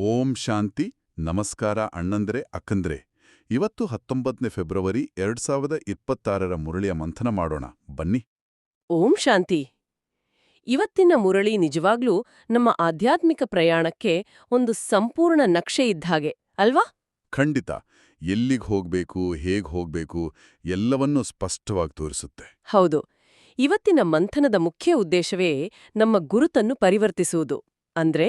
ಓಂ ಶಾಂತಿ ನಮಸ್ಕಾರ ಅಣ್ಣಂದ್ರೆ ಅಕ್ಕಂದ್ರೆ. ಇವತ್ತು ಹತ್ತೊಂಬತ್ತನೇ ಫೆಬ್ರವರಿ ಎರಡ್ ಸಾವಿರದ ಇಪ್ಪತ್ತಾರರ ಮುರಳಿಯ ಮಂಥನ ಮಾಡೋಣ. ಬನ್ನಿ. ಓಂ ಶಾಂತಿ. ಇವತ್ತಿನ ಮುರಳಿ ನಿಜವಾಗ್ಲೂ ನಮ್ಮ ಆಧ್ಯಾತ್ಮಿಕ ಪ್ರಯಾಣಕ್ಕೆ ಒಂದು ಸಂಪೂರ್ಣ ನಕ್ಷೆ ಇದ್ದಾಗೆ ಅಲ್ವಾ? ಖಂಡಿತ. ಎಲ್ಲಿಗ್ ಹೋಗ್ಬೇಕು ಹೇಗ್ ಹೋಗ್ಬೇಕು ಎಲ್ಲವನ್ನೂ ಸ್ಪಷ್ಟವಾಗಿ ತೋರಿಸುತ್ತೆ. ಹೌದು. ಇವತ್ತಿನ ಮಂಥನದ ಮುಖ್ಯ ಉದ್ದೇಶವೇ ನಮ್ಮ ಗುರುತನ್ನು ಪರಿವರ್ತಿಸುವುದು. ಅಂದ್ರೆ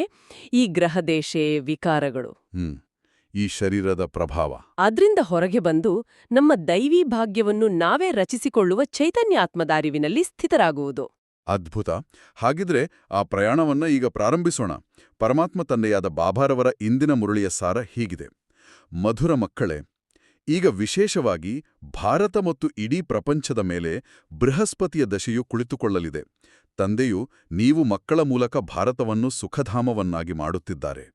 ಈ ಗ್ರಹದೇಶೇ ವಿಕಾರಗಳು. ಈ ಶರೀರದ ಪ್ರಭಾವ. ಅದರಿಂದ ಹೊರಗೆ ಬಂದು ನಮ್ಮ ದೈವಿ ಭಾಗ್ಯವನ್ನು ನಾವೇ ರಚಿಸಿಕೊಳ್ಳುವ ಚೈತನ್ಯಾತ್ಮದಾರಿವಿನಲ್ಲಿ ಸ್ಥಿತರಾಗುವುದು. ಅದ್ಭುತ. ಹಾಗಿದ್ರೆ ಆ ಪ್ರಯಾಣವನ್ನ ಈಗ ಪ್ರಾರಂಭಿಸೋಣ. ಪರಮಾತ್ಮ ತಂದೆಯಾದ ಬಾಬಾರವರ ಇಂದಿನ ಮುರುಳಿಯ ಸಾರ ಹೀಗಿದೆ. ಮಧುರ ಮಕ್ಕಳೇ ಈಗ ವಿಶೇಷವಾಗಿ ಭಾರತ ಮತ್ತು ಇಡೀ ಪ್ರಪಂಚದ ಮೇಲೆ ಬೃಹಸ್ಪತಿಯ ದಶೆಯು ಕುಳಿತುಕೊಳ್ಳಲಿದೆ. ತಂದೆಯು ನೀವು ಮಕ್ಕಳ ಮೂಲಕ ಭಾರತವನ್ನು ಸುಖಧಾಮವನ್ನಾಗಿ ಮಾಡುತ್ತಿದ್ದಾರೆ.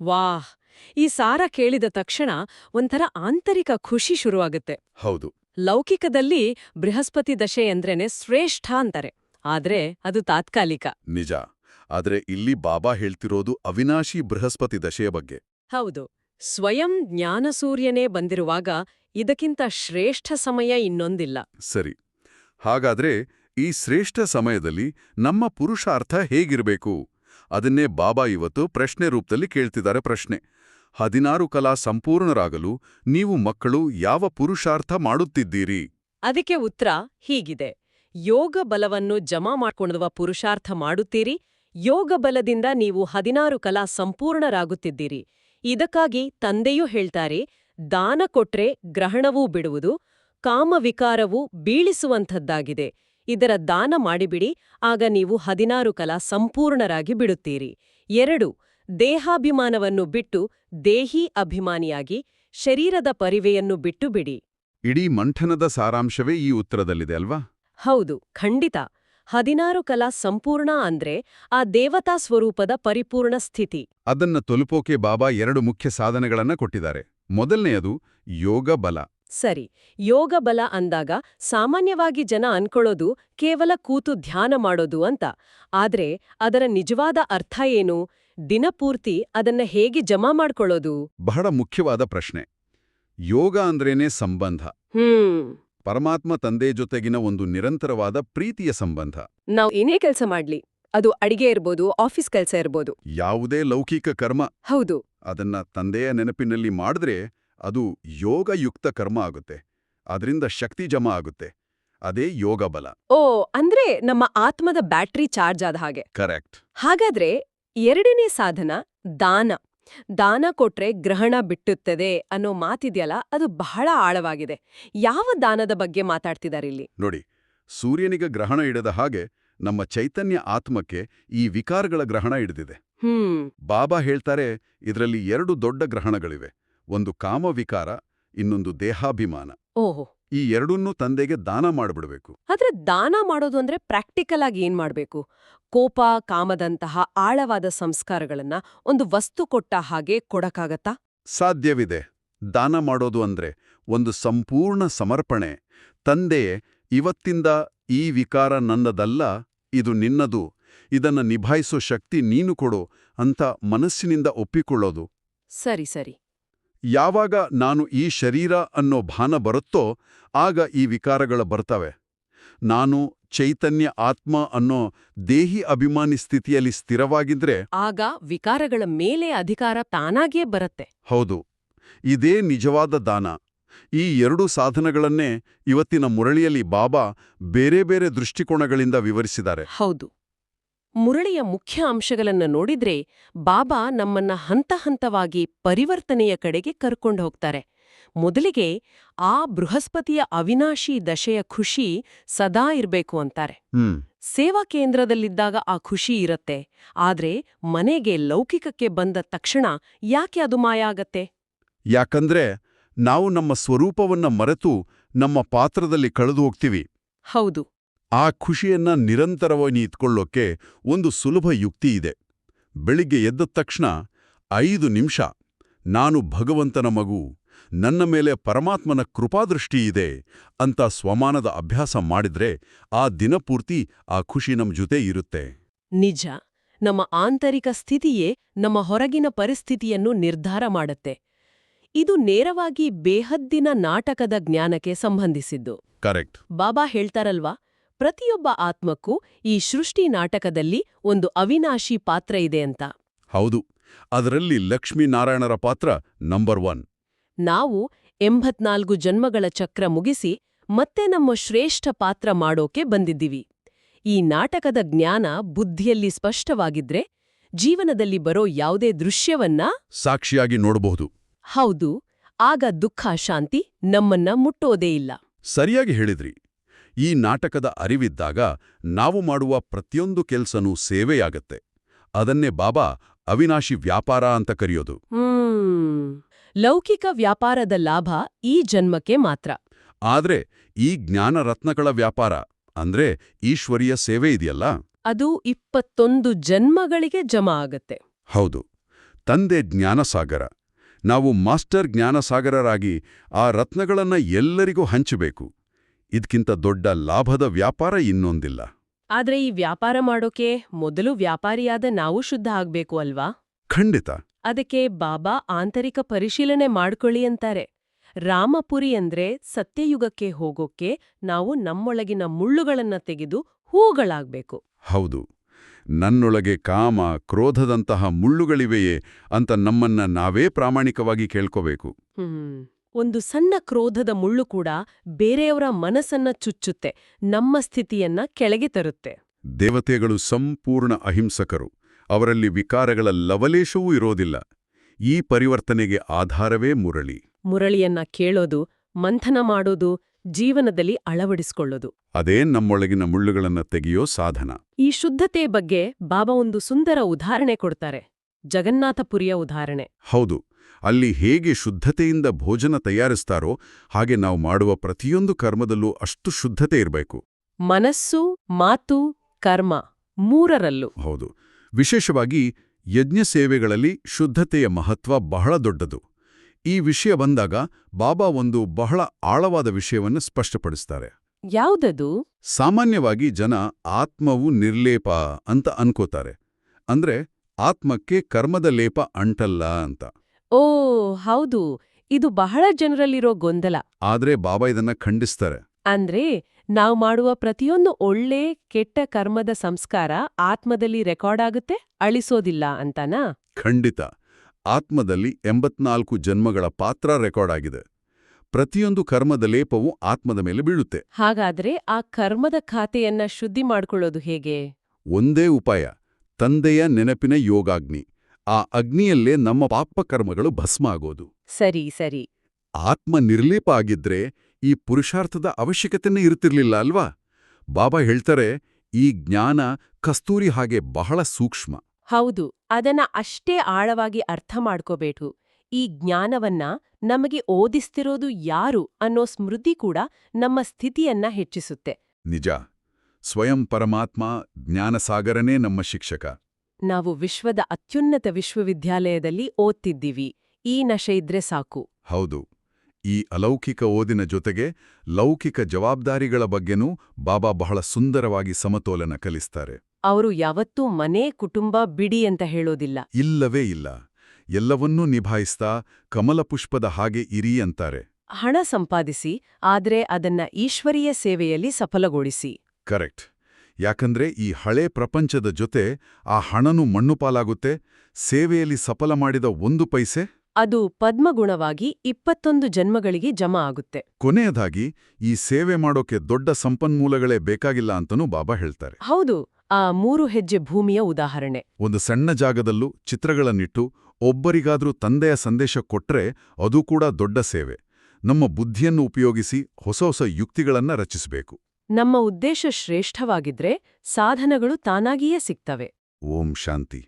ವಾಹ್! ಈ ಸಾರ ಕೇಳಿದ ತಕ್ಷಣ ಒಂಥರ ಆಂತರಿಕ ಖುಷಿ ಶುರುವಾಗುತ್ತೆ. ಹೌದು. ಲೌಕಿಕದಲ್ಲಿ ಬೃಹಸ್ಪತಿ ದಶೆ ಎಂದ್ರೇನೆ ಶ್ರೇಷ್ಠ ಅಂತಾರೆ. ಆದ್ರೆ ಅದು ತಾತ್ಕಾಲಿಕ. ನಿಜ. ಆದ್ರೆ ಇಲ್ಲಿ ಬಾಬಾ ಹೇಳ್ತಿರೋದು ಅವಿನಾಶಿ ಬೃಹಸ್ಪತಿ ದಶೆಯ ಬಗ್ಗೆ. ಹೌದು. ಸ್ವಯಂ ಜ್ಞಾನಸೂರ್ಯನೇ ಬಂದಿರುವಾಗ ಇದಕ್ಕಿಂತ ಶ್ರೇಷ್ಠ ಸಮಯ ಇನ್ನೊಂದಿಲ್ಲ. ಸರಿ. ಹಾಗಾದ್ರೆ ಈ ಶ್ರೇಷ್ಠ ಸಮಯದಲ್ಲಿ ನಮ್ಮ ಪುರುಷಾರ್ಥ ಹೇಗಿರಬೇಕು? ಅದನ್ನೇ ಬಾಬಾ ಇವತ್ತು ಪ್ರಶ್ನೆ ರೂಪದಲ್ಲಿ ಕೇಳ್ತಿದ್ದಾರೆ ಪ್ರಶ್ನೆ. ಹದಿನಾರು ಕಲಾ ಸಂಪೂರ್ಣರಾಗಲು ನೀವು ಮಕ್ಕಳು ಯಾವ ಪುರುಷಾರ್ಥ ಮಾಡುತ್ತಿದ್ದೀರಿ? ಅದಕ್ಕೆ ಉತ್ತರ ಹೀಗಿದೆ. ಯೋಗ ಬಲವನ್ನು ಜಮಾ ಮಾಡಿಕೊಳ್ಳುವ ಪುರುಷಾರ್ಥ ಮಾಡುತ್ತೀರಿ. ಯೋಗ ಬಲದಿಂದ ನೀವು ಹದಿನಾರು ಕಲಾ ಸಂಪೂರ್ಣರಾಗುತ್ತಿದ್ದೀರಿ. ಇದಕ್ಕಾಗಿ ತಂದೆಯೂ ಹೇಳ್ತಾರೆ, ದಾನ ಕೊಟ್ರೆ ಗ್ರಹಣವೂ ಬಿಡುವುದು, ಕಾಮವಿಕಾರವು ಬೀಳಿಸುವಂಥದ್ದಾಗಿದೆ. ಇದರ ದಾನ ಮಾಡಿಬಿಡಿ ಆಗ ನೀವು ಹದಿನಾರು ಕಲಾ ಸಂಪೂರ್ಣರಾಗಿ ಬಿಡುತ್ತೀರಿ. ಎರಡು ದೇಹಾಭಿಮಾನವನ್ನು ಬಿಟ್ಟು ದೇಹಿ ಅಭಿಮಾನಿಯಾಗಿ ಶರೀರದ ಪರಿವೆಯನ್ನು ಬಿಟ್ಟು ಬಿಡಿ ಇಡೀ ಮಂಠನದ ಸಾರಾಂಶವೇ ಈ ಉತ್ತರದಲ್ಲಿದೆ ಅಲ್ವಾ? ಹೌದು ಖಂಡಿತ. ಹದಿನಾರು ಕಲಾ ಸಂಪೂರ್ಣ ಅಂದ್ರೆ ಆ ದೇವತಾ ಸ್ವರೂಪದ ಪರಿಪೂರ್ಣ ಸ್ಥಿತಿ. ಅದನ್ನ ತಲುಪೋಕೆ ಬಾಬಾ ಎರಡು ಮುಖ್ಯ ಸಾಧನೆಗಳನ್ನ ಕೊಟ್ಟಿದ್ದಾರೆ. ಮೊದಲನೆಯದು ಯೋಗ ಬಲ. ಸರಿ ಯೋಗ ಬಲ ಅಂದಾಗ ಸಾಮಾನ್ಯವಾಗಿ ಜನ ಅನ್ಕೊಳ್ಳೋದು ಕೇವಲ ಕೂತು ಧ್ಯಾನ ಮಾಡೋದು ಅಂತ. ಆದ್ರೆ ಅದರ ನಿಜವಾದ ಅರ್ಥ ಏನು? ದಿನಪೂರ್ತಿ ಅದನ್ನ ಹೇಗೆ ಜಮಾ ಮಾಡ್ಕೊಳ್ಳೋದು? ಬಹಳ ಮುಖ್ಯವಾದ ಪ್ರಶ್ನೆ. ಯೋಗ ಅಂದ್ರೇನೆ ಸಂಬಂಧ. ಹ್ಮ್. ಪರಮಾತ್ಮ ತಂದೆ ಜೊತೆಗಿನ ಒಂದು ನಿರಂತರವಾದ ಪ್ರೀತಿಯ ಸಂಬಂಧ. ನಾವು ಏನೇ ಕೆಲಸ ಮಾಡ್ಲಿ ಅದು ಅಡಿಗೆ ಇರ್ಬೋದು ಆಫೀಸ್ ಕೆಲಸ ಇರ್ಬೋದು. ಯಾವುದೇ ಲೌಕಿಕ ಕರ್ಮ. ಹೌದು. ಅದನ್ನ ತಂದೆಯ ನೆನಪಿನಲ್ಲಿ ಮಾಡಿದ್ರೆ ಅದು ಯೋಗಯುಕ್ತ ಕರ್ಮ ಆಗುತ್ತೆ. ಅದರಿಂದ ಶಕ್ತಿ ಜಮಾ ಆಗುತ್ತೆ. ಅದೇ ಯೋಗ ಬಲ ಓ ಅಂದ್ರೆ ನಮ್ಮ ಆತ್ಮದ ಬ್ಯಾಟ್ರಿ ಚಾರ್ಜ್ ಆದ ಹಾಗೆ. ಕರೆಕ್ಟ್. ಹಾಗಾದ್ರೆ ಎರಡನೇ ಸಾಧನ ದಾನ. ದಾನ ಕೊಟ್ರೆ ಗ್ರಹಣ ಬಿಟ್ಟುತ್ತದೆ ಅನ್ನೋ ಮಾತಿದೆಯಲ್ಲ ಅದು ಬಹಳ ಆಳವಾಗಿದೆ. ಯಾವ ದಾನದ ಬಗ್ಗೆ ಮಾತಾಡ್ತಿದಾರಿಲ್ಲಿ? ನೋಡಿ ಸೂರ್ಯನಿಗೆ ಗ್ರಹಣ ಹಿಡಿದ ಹಾಗೆ ನಮ್ಮ ಚೈತನ್ಯ ಆತ್ಮಕ್ಕೆ ಈ ವಿಕಾರಗಳ ಗ್ರಹಣ ಹಿಡಿದಿದೆ. ಹ್ಮ್. ಬಾಬಾ ಹೇಳ್ತಾರೆ ಇದರಲ್ಲಿ ಎರಡು ದೊಡ್ಡ ಗ್ರಹಣಗಳಿವೆ. ಒಂದು ಕಾಮವಿಕಾರ ಇನ್ನೊಂದು ದೇಹಾಭಿಮಾನ. ಓಹೋ. ಈ ಎರಡನ್ನೂ ತಂದೆಗೆ ದಾನ ಮಾಡಿಬಿಡ್ಬೇಕು. ಆದ್ರೆ ದಾನ ಮಾಡೋದು ಅಂದ್ರೆ ಪ್ರಾಕ್ಟಿಕಲ್ ಆಗಿ ಏನ್ ಮಾಡಬೇಕು? ಕೋಪ ಕಾಮದಂತಹ ಆಳವಾದ ಸಂಸ್ಕಾರಗಳನ್ನ ಒಂದು ವಸ್ತು ಕೊಟ್ಟ ಹಾಗೆ ಕೊಡಕ್ಕಾಗತ್ತಾ? ಸಾಧ್ಯವಿದೆ. ದಾನ ಮಾಡೋದು ಅಂದ್ರೆ ಒಂದು ಸಂಪೂರ್ಣ ಸಮರ್ಪಣೆ. ತಂದೆಯೇ ಇವತ್ತಿಂದ ಈ ವಿಕಾರ ನನ್ನದಲ್ಲ ಇದು ನಿನ್ನದು ಇದನ್ನ ನಿಭಾಯಿಸೋ ಶಕ್ತಿ ನೀನು ಕೊಡು ಅಂತ ಮನಸ್ಸಿನಿಂದ ಒಪ್ಪಿಕೊಳ್ಳೋದು. ಸರಿ ಸರಿ. ಯಾವಾಗ ನಾನು ಈ ಶರೀರ ಅನ್ನೋ ಭಾನ ಬರುತ್ತೋ ಆಗ ಈ ವಿಕಾರಗಳು ಬರ್ತವೆ. ನಾನು ಚೈತನ್ಯ ಆತ್ಮ ಅನ್ನೋ ದೇಹಿ ಅಭಿಮಾನಿ ಸ್ಥಿತಿಯಲ್ಲಿ ಸ್ಥಿರವಾಗಿದ್ರೆ ಆಗ ವಿಕಾರಗಳ ಮೇಲೆ ಅಧಿಕಾರ ತಾನಾಗಿಯೇ ಬರುತ್ತೆ. ಹೌದು. ಇದೇ ನಿಜವಾದ ದಾನ. ಈ ಎರಡು ಸಾಧನಗಳನ್ನೇ ಇವತ್ತಿನ ಮುರಳಿಯಲ್ಲಿ ಬಾಬಾ ಬೇರೆ ಬೇರೆ ದೃಷ್ಟಿಕೋನಗಳಿಂದ ವಿವರಿಸಿದ್ದಾರೆ. ಹೌದು. ಮುರಳಿಯ ಮುಖ್ಯ ಅಂಶಗಳನ್ನು ನೋಡಿದ್ರೆ ಬಾಬಾ ನಮ್ಮನ್ನ ಹಂತ ಹಂತವಾಗಿ ಪರಿವರ್ತನೆಯ ಕಡೆಗೆ ಕರ್ಕೊಂಡು ಹೋಗ್ತಾರೆ. ಮೊದಲಿಗೆ ಆ ಬೃಹಸ್ಪತಿಯ ಅವಿನಾಶಿ ದಶೆಯ ಖುಷಿ ಸದಾ ಇರಬೇಕು ಅಂತಾರೆ. ಸೇವಾ ಕೇಂದ್ರದಲ್ಲಿದ್ದಾಗ ಆ ಖುಷಿ ಇರತ್ತೆ. ಆದ್ರೆ ಮನೆಗೆ ಲೌಕಿಕಕ್ಕೆ ಬಂದ ತಕ್ಷಣ ಯಾಕೆ ಅದು ಮಾಯ ಆಗತ್ತೆ? ಯಾಕಂದ್ರೆ ನಾವು ನಮ್ಮ ಸ್ವರೂಪವನ್ನ ಮರೆತು ನಮ್ಮ ಪಾತ್ರದಲ್ಲಿ ಕಳೆದು ಹೋಗ್ತೀವಿ. ಹೌದು. ಆ ಖುಷಿಯನ್ನ ನಿರಂತರವಾಗಿ ಇಟ್ಕೊಳ್ಳೋಕ್ಕೆ ಒಂದು ಸುಲಭ ಯುಕ್ತಿ ಇದೆ. ಬೆಳಿಗ್ಗೆ ಎದ್ದ ತಕ್ಷಣ ಐದು ನಿಮಿಷ ನಾನು ಭಗವಂತನ ಮಗು ನನ್ನ ಮೇಲೆ ಪರಮಾತ್ಮನ ಕೃಪಾದೃಷ್ಟಿಯಿದೆ ಅಂತ ಸ್ವಮಾನದ ಅಭ್ಯಾಸ ಮಾಡಿದ್ರೆ ಆ ದಿನಪೂರ್ತಿ ಆ ಖುಷಿ ನಮ್ಮ ಜೊತೆ ಇರುತ್ತೆ. ನಿಜ. ನಮ್ಮ ಆಂತರಿಕ ಸ್ಥಿತಿಯೇ ನಮ್ಮ ಹೊರಗಿನ ಪರಿಸ್ಥಿತಿಯನ್ನು ನಿರ್ಧಾರ ಮಾಡುತ್ತೆ. ಇದು ನೇರವಾಗಿ ಬೇಹದ್ದಿನ ನಾಟಕದ ಜ್ಞಾನಕ್ಕೆ ಸಂಬಂಧಿಸಿದ್ದು. ಕರೆಕ್ಟ್. ಬಾಬಾ ಹೇಳ್ತಾರಲ್ವಾ ಪ್ರತಿಯೊಬ್ಬ ಆತ್ಮಕ್ಕೂ ಈ ಸೃಷ್ಟಿ ನಾಟಕದಲ್ಲಿ ಒಂದು ಅವಿನಾಶಿ ಪಾತ್ರ ಇದೆ ಅಂತ. ಹೌದು ಅದರಲ್ಲಿ ಲಕ್ಷ್ಮೀನಾರಾಯಣರ ಪಾತ್ರ ನಂಬರ್ ಒನ್ ನಾವು ಎಂಬತ್ನಾಲ್ಕು ಜನ್ಮಗಳ ಚಕ್ರ ಮುಗಿಸಿ ಮತ್ತೆ ನಮ್ಮ ಶ್ರೇಷ್ಠ ಪಾತ್ರ ಮಾಡೋಕೆ ಬಂದಿದ್ದೀವಿ. ಈ ನಾಟಕದ ಜ್ಞಾನ ಬುದ್ಧಿಯಲ್ಲಿ ಸ್ಪಷ್ಟವಾಗಿದ್ರೆ ಜೀವನದಲ್ಲಿ ಬರೋ ಯಾವುದೇ ದೃಶ್ಯವನ್ನ ಸಾಕ್ಷಿಯಾಗಿ ನೋಡಬಹುದು. ಹೌದು ಆಗ ದುಃಖ ಶಾಂತಿ ನಮ್ಮನ್ನ ಮುಟ್ಟೋದೇ ಇಲ್ಲ. ಸರಿಯಾಗಿ ಹೇಳಿದ್ರಿ. ಈ ನಾಟಕದ ಅರಿವಿದ್ದಾಗ ನಾವು ಮಾಡುವ ಪ್ರತಿಯೊಂದು ಕೆಲ್ಸನೂ ಸೇವೆಯಾಗತ್ತೆ. ಅದನ್ನೇ ಬಾಬಾ ಅವಿನಾಶಿ ವ್ಯಾಪಾರ ಅಂತ ಕರೆಯೋದು. ಹ್ಮ್. ಲೌಕಿಕ ವ್ಯಾಪಾರದ ಲಾಭ ಈ ಜನ್ಮಕ್ಕೆ ಮಾತ್ರ. ಆದ್ರೆ ಈ ಜ್ಞಾನ ರತ್ನಗಳ ವ್ಯಾಪಾರ ಅಂದ್ರೆ ಈಶ್ವರಿಯ ಸೇವೆ ಇದೆಯಲ್ಲ? ಅದು ಇಪ್ಪತ್ತೊಂದು ಜನ್ಮಗಳಿಗೆ ಜಮಾ ಆಗತ್ತೆ. ಹೌದು. ತಂದೆ ಜ್ಞಾನಸಾಗರ. ನಾವು ಮಾಸ್ಟರ್ ಜ್ಞಾನಸಾಗರರಾಗಿ ಆ ರತ್ನಗಳನ್ನ ಎಲ್ಲರಿಗೂ ಹಂಚಬೇಕು. ಇದ್ಕಿಂತ ದೊಡ್ಡ ಲಾಭದ ವ್ಯಾಪಾರ ಇನ್ನೊಂದಿಲ್ಲ. ಆದ್ರೆ ಈ ವ್ಯಾಪಾರ ಮಾಡೋಕೆ ಮೊದಲು ವ್ಯಾಪಾರಿಯಾದ ನಾವು ಶುದ್ಧ ಆಗ್ಬೇಕು ಅಲ್ವಾ? ಖಂಡಿತ. ಅದಕ್ಕೆ ಬಾಬಾ ಆಂತರಿಕ ಪರಿಶೀಲನೆ ಮಾಡ್ಕೊಳ್ಳಿ ಅಂತಾರೆ. ರಾಮಪುರಿ ಅಂದ್ರೆ ಸತ್ಯಯುಗಕ್ಕೆ ಹೋಗೋಕೆ ನಾವು ನಮ್ಮೊಳಗಿನ ಮುಳ್ಳುಗಳನ್ನ ತೆಗೆದು ಹೂಗಳಾಗ್ಬೇಕು. ಹೌದು. ನನ್ನೊಳಗೆ ಕಾಮ ಕ್ರೋಧದಂತಹ ಮುಳ್ಳುಗಳಿವೆಯೇ ಅಂತ ನಮ್ಮನ್ನ ನಾವೇ ಪ್ರಾಮಾಣಿಕವಾಗಿ ಕೇಳ್ಕೋಬೇಕು. ಹ್ಮ್. ಒಂದು ಸಣ್ಣ ಕ್ರೋಧದ ಮುಳ್ಳು ಕೂಡ ಬೇರೆಯವರ ಮನಸ್ಸನ್ನ ಚುಚ್ಚುತ್ತೆ ನಮ್ಮ ಸ್ಥಿತಿಯನ್ನ ಕೆಳಗೆ ತರುತ್ತೆ. ದೇವತೆಗಳು ಸಂಪೂರ್ಣ ಅಹಿಂಸಕರು. ಅವರಲ್ಲಿ ವಿಕಾರಗಳ ಲವಲೇಶವೂ ಇರೋದಿಲ್ಲ. ಈ ಪರಿವರ್ತನೆಗೆ ಆಧಾರವೇ ಮುರಳಿ. ಮುರಳಿಯನ್ನ ಕೇಳೋದು ಮಂಥನ ಮಾಡೋದು ಜೀವನದಲ್ಲಿ ಅಳವಡಿಸ್ಕೊಳ್ಳೋದು. ಅದೇ ನಮ್ಮೊಳಗಿನ ಮುಳ್ಳುಗಳನ್ನ ತೆಗೆಯೋ ಸಾಧನ. ಈ ಶುದ್ಧತೆ ಬಗ್ಗೆ ಬಾಬಾ ಒಂದು ಸುಂದರ ಉದಾಹರಣೆ ಕೊಡ್ತಾರೆ. ಜಗನ್ನಾಥಪುರಿಯ ಉದಾಹರಣೆ. ಹೌದು. ಅಲ್ಲಿ ಹೇಗೆ ಶುದ್ಧತೆಯಿಂದ ಭೋಜನ ತಯಾರಿಸ್ತಾರೋ ಹಾಗೆ ನಾವು ಮಾಡುವ ಪ್ರತಿಯೊಂದು ಕರ್ಮದಲ್ಲೂ ಅಷ್ಟು ಶುದ್ಧತೆ ಇರಬೇಕು. ಮನಸ್ಸು ಮಾತು ಕರ್ಮ ಮೂರರಲ್ಲೂ. ಹೌದು. ವಿಶೇಷವಾಗಿ ಯಜ್ಞ ಸೇವೆಗಳಲ್ಲಿ ಶುದ್ಧತೆಯ ಮಹತ್ವ ಬಹಳ ದೊಡ್ಡದು. ಈ ವಿಷಯ ಬಂದಾಗ ಬಾಬಾ ಒಂದು ಬಹಳ ಆಳವಾದ ವಿಷಯವನ್ನು ಸ್ಪಷ್ಟಪಡಿಸ್ತಾರೆ. ಯಾವುದದು? ಸಾಮಾನ್ಯವಾಗಿ ಜನ ಆತ್ಮವು ನಿರ್ಲೇಪ ಅಂತ ಅನ್ಕೋತಾರೆ. ಅಂದ್ರೆ ಆತ್ಮಕ್ಕೆ ಕರ್ಮದ ಲೇಪ ಅಂಟಲ್ಲ ಅಂತ. ಓ ಹೌದು. ಇದು ಬಹಳ ಜನರಲ್ಲಿರೋ ಗೊಂದಲ. ಆದ್ರೆ ಬಾಬಾ ಇದನ್ನ ಖಂಡಿಸ್ತಾರೆ. ಅಂದ್ರೆ ನಾವು ಮಾಡುವ ಪ್ರತಿಯೊಂದು ಒಳ್ಳೆ ಕೆಟ್ಟ ಕರ್ಮದ ಸಂಸ್ಕಾರ ಆತ್ಮದಲ್ಲಿ ರೆಕಾರ್ಡ್ ಆಗುತ್ತೆ ಅಳಿಸೋದಿಲ್ಲ ಅಂತನಾ? ಖಂಡಿತ. ಆತ್ಮದಲ್ಲಿ ಎಂಬತ್ನಾಲ್ಕು ಜನ್ಮಗಳ ಪಾತ್ರ ರೆಕಾರ್ಡ್ ಆಗಿದೆ. ಪ್ರತಿಯೊಂದು ಕರ್ಮದ ಲೇಪವು ಆತ್ಮದ ಮೇಲೆ ಬೀಳುತ್ತೆ. ಹಾಗಾದ್ರೆ ಆ ಕರ್ಮದ ಖಾತೆಯನ್ನ ಶುದ್ಧಿ ಮಾಡ್ಕೊಳ್ಳೋದು ಹೇಗೆ? ಒಂದೇ ಉಪಾಯ. ತಂದೆಯ ನೆನಪಿನ ಯೋಗಾಗ್ನಿ. ಆ ಅಗ್ನಿಯಲ್ಲೇ ನಮ್ಮ ಪಾಪಕರ್ಮಗಳು ಭಸ್ಮ ಆಗೋದು ಸರಿ ಸರಿ. ಆತ್ಮ ನಿರ್ಲೀಪ ಆಗಿದ್ರೆ ಈ ಪುರುಷಾರ್ಥದ ಅವಶ್ಯಕತೆನೇ ಇರ್ತಿರ್ಲಿಲ್ಲ ಅಲ್ವಾ? ಬಾಬಾ ಹೇಳ್ತಾರೆ ಈ ಜ್ಞಾನ ಕಸ್ತೂರಿ ಹಾಗೆ ಬಹಳ ಸೂಕ್ಷ್ಮ. ಹೌದು ಅದನ್ನ ಅಷ್ಟೇ ಆಳವಾಗಿ ಅರ್ಥ ಮಾಡ್ಕೋಬೇಕು ಈ ಜ್ಞಾನವನ್ನ ನಮಗೆ ಓದಿಸ್ತಿರೋದು ಯಾರು ಅನ್ನೋ ಸ್ಮೃತಿ ಕೂಡ ನಮ್ಮ ಸ್ಥಿತಿಯನ್ನ ಹೆಚ್ಚಿಸುತ್ತೆ. ನಿಜ. ಸ್ವಯಂ ಪರಮಾತ್ಮ ಜ್ಞಾನಸಾಗರನೇ ನಮ್ಮ ಶಿಕ್ಷಕ. ನಾವು ವಿಶ್ವದ ಅತ್ಯುನ್ನತ ವಿಶ್ವವಿದ್ಯಾಲಯದಲ್ಲಿ ಓದ್ತಿದ್ದೀವಿ. ಈ ನಶೆ ಇದ್ರೆ ಸಾಕು. ಹೌದು. ಈ ಅಲೌಕಿಕ ಓದಿನ ಜೊತೆಗೆ ಲೌಕಿಕ ಜವಾಬ್ದಾರಿಗಳ ಬಗ್ಗೆನೂ ಬಾಬಾ ಬಹಳ ಸುಂದರವಾಗಿ ಸಮತೋಲನ ಕಲಿಸ್ತಾರೆ. ಅವರು ಯಾವತ್ತೂ ಮನೆ ಕುಟುಂಬ ಬಿಡಿ ಅಂತ ಹೇಳೋದಿಲ್ಲ. ಇಲ್ಲವೇ ಇಲ್ಲ. ಎಲ್ಲವನ್ನೂ ನಿಭಾಯಿಸ್ತಾ ಕಮಲಪುಷ್ಪದ ಹಾಗೆ ಇರಿ ಅಂತಾರೆ. ಹಣ ಸಂಪಾದಿಸಿ ಆದ್ರೆ ಅದನ್ನ ಈಶ್ವರೀಯ ಸೇವೆಯಲ್ಲಿ ಸಫಲಗೊಳಿಸಿ. ಕರೆಕ್ಟ್. ಯಾಕಂದ್ರೆ ಈ ಹಳೆ ಪ್ರಪಂಚದ ಜೊತೆ ಆ ಹಣನು ಮಣ್ಣು ಪಾಲಾಗುತ್ತೆ ಸೇವೆಯಲ್ಲಿ ಸಫಲ ಮಾಡಿದ ಒಂದು ಪೈಸೆ ಅದು ಪದ್ಮಗುಣವಾಗಿ ಇಪ್ಪತ್ತೊಂದು ಜನ್ಮಗಳಿಗೆ ಜಮಾ ಆಗುತ್ತೆ. ಕೊನೆಯದಾಗಿ ಈ ಸೇವೆ ಮಾಡೋಕೆ ದೊಡ್ಡ ಸಂಪನ್ಮೂಲಗಳೇ ಬೇಕಾಗಿಲ್ಲ ಅಂತನೂ ಬಾಬಾ ಹೇಳ್ತಾರೆ. ಹೌದು ಆ ಮೂರು ಹೆಜ್ಜೆ ಭೂಮಿಯ ಉದಾಹರಣೆ. ಒಂದು ಸಣ್ಣ ಜಾಗದಲ್ಲೂ ಚಿತ್ರಗಳನ್ನಿಟ್ಟು ಒಬ್ಬರಿಗಾದ್ರೂ ತಂದೆಯ ಸಂದೇಶ ಕೊಟ್ರೆ ಅದು ಕೂಡ ದೊಡ್ಡ ಸೇವೆ. ನಮ್ಮ ಬುದ್ಧಿಯನ್ನು ಉಪಯೋಗಿಸಿ ಹೊಸ ಹೊಸ ಯುಕ್ತಿಗಳನ್ನ ರಚಿಸಬೇಕು. ನಮ್ಮ ಉದ್ದೇಶ ಶ್ರೇಷ್ಠವಾಗಿದ್ರೆ ಸಾಧನಗಳು ತಾನಾಗಿಯೇ ಸಿಗ್ತವೆ. ಓಂ ಶಾಂತಿ.